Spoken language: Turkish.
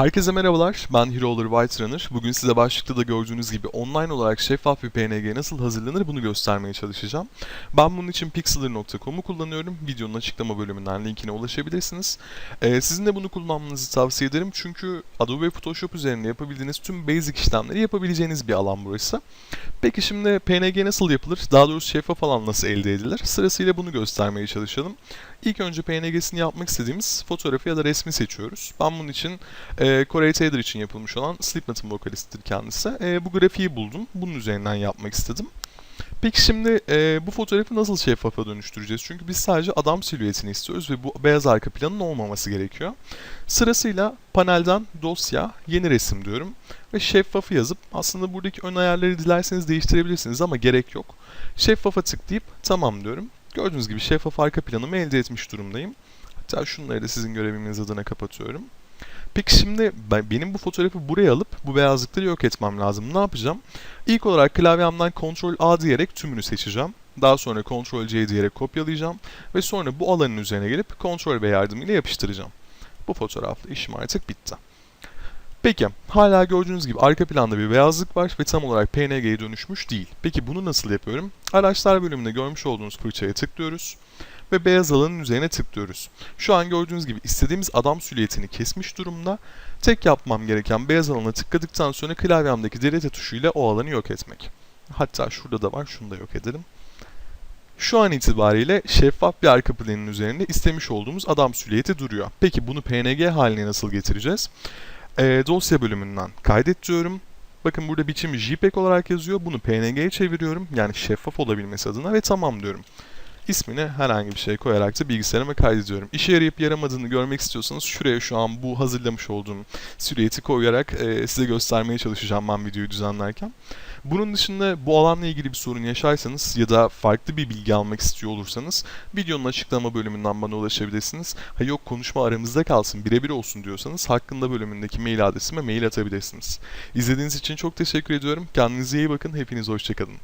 Herkese merhabalar, ben Hero'lar White Runner. Bugün size başlıkta da gördüğünüz gibi online olarak şeffaf bir PNG nasıl hazırlanır bunu göstermeye çalışacağım. Ben bunun için pixlr.com'u kullanıyorum. Videonun açıklama bölümünden linkine ulaşabilirsiniz. Ee, sizin de bunu kullanmanızı tavsiye ederim çünkü Adobe Photoshop üzerinde yapabildiğiniz tüm basic işlemleri yapabileceğiniz bir alan burası. Peki şimdi PNG nasıl yapılır? Daha doğrusu şeffaf alan nasıl elde edilir? Sırasıyla bunu göstermeye çalışalım. İlk önce PNG'sini yapmak istediğimiz fotoğrafı ya da resmi seçiyoruz. Ben bunun için e, Corey Taylor için yapılmış olan Slipknot'ın vokalistidir kendisi. E, bu grafiği buldum. Bunun üzerinden yapmak istedim. Peki şimdi e, bu fotoğrafı nasıl şeffafa dönüştüreceğiz? Çünkü biz sadece adam silüetini istiyoruz ve bu beyaz arka planın olmaması gerekiyor. Sırasıyla panelden dosya, yeni resim diyorum ve şeffafı yazıp aslında buradaki ön ayarları dilerseniz değiştirebilirsiniz ama gerek yok. Şeffafa tıklayıp tamam diyorum. Gördüğünüz gibi şeffaf arka planımı elde etmiş durumdayım. Hatta şunları da sizin görebilmeniz adına kapatıyorum. Peki şimdi ben, benim bu fotoğrafı buraya alıp bu beyazlıkları yok etmem lazım. Ne yapacağım? İlk olarak klavyemden Ctrl A diyerek tümünü seçeceğim. Daha sonra Ctrl C diyerek kopyalayacağım. Ve sonra bu alanın üzerine gelip Ctrl V yardımıyla yapıştıracağım. Bu fotoğrafla işim artık bitti. Peki, hala gördüğünüz gibi arka planda bir beyazlık var ve tam olarak PNG'ye dönüşmüş değil. Peki bunu nasıl yapıyorum? Araçlar bölümünde görmüş olduğunuz fırçaya tıklıyoruz ve beyaz alanın üzerine tıklıyoruz. Şu an gördüğünüz gibi istediğimiz adam silüetini kesmiş durumda. Tek yapmam gereken beyaz alana tıkladıktan sonra klavyemdeki delete tuşuyla o alanı yok etmek. Hatta şurada da var, şunu da yok edelim. Şu an itibariyle şeffaf bir arka planın üzerinde istemiş olduğumuz adam silüeti duruyor. Peki bunu PNG haline nasıl getireceğiz? Ee, dosya bölümünden kaydet diyorum. Bakın burada biçim JPEG olarak yazıyor. Bunu PNG'ye çeviriyorum. Yani şeffaf olabilmesi adına ve tamam diyorum. İsmini herhangi bir şey koyarak da bilgisayarıma kaydediyorum. İşe yarayıp yaramadığını görmek istiyorsanız şuraya şu an bu hazırlamış olduğum silüeti koyarak e, size göstermeye çalışacağım ben videoyu düzenlerken. Bunun dışında bu alanla ilgili bir sorun yaşarsanız ya da farklı bir bilgi almak istiyor olursanız videonun açıklama bölümünden bana ulaşabilirsiniz. Ha yok konuşma aramızda kalsın birebir olsun diyorsanız hakkında bölümündeki mail adresime mail atabilirsiniz. İzlediğiniz için çok teşekkür ediyorum. Kendinize iyi bakın. Hepiniz hoşçakalın.